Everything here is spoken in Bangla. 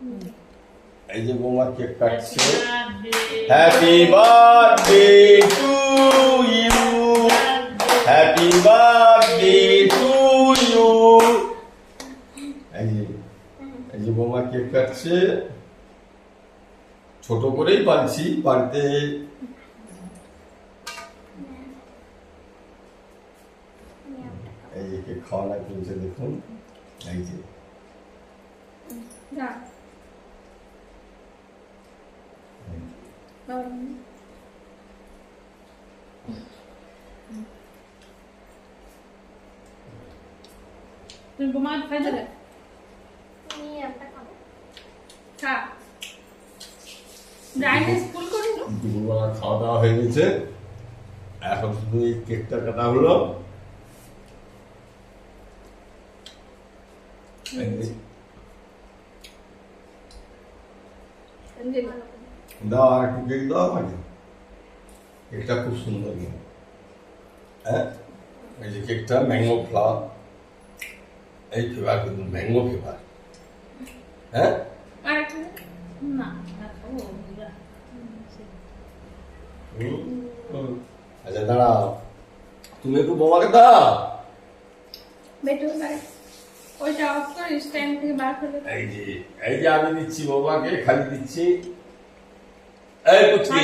এই যে বৌমা কেক কাটছে। Happy birthday to you happy birthday to you এই যে এই যে বৌমা কেক কাটছে। ছোট করেই পারছি বাড়িতে এই যে কেক খাওয়ানো চলছে দেখুন। এই যে। তুমি বোমা খাই দেবে? দুপুরবেলা খাওয়া দাওয়া হয়ে গেছে। এখন শুধু এই কেকটা কাটা হলো। দাও আর একটু কেক দাও আমাকে। কেকটা খুব সুন্দর হ্যাঁ? এই যে কেকটা ম্যাঙ্গো ফ্লাওয়ার এই ফ্লেভার কিন্তু ম্যাঙ্গো হ্যাঁ? হুম। আচ্ছা দাঁড়াও। তুমি একটু বোমাকে দাও। এই যে এই যে আমি দিচ্ছি বাবাকে খালি দিচ্ছি। এই পুচকি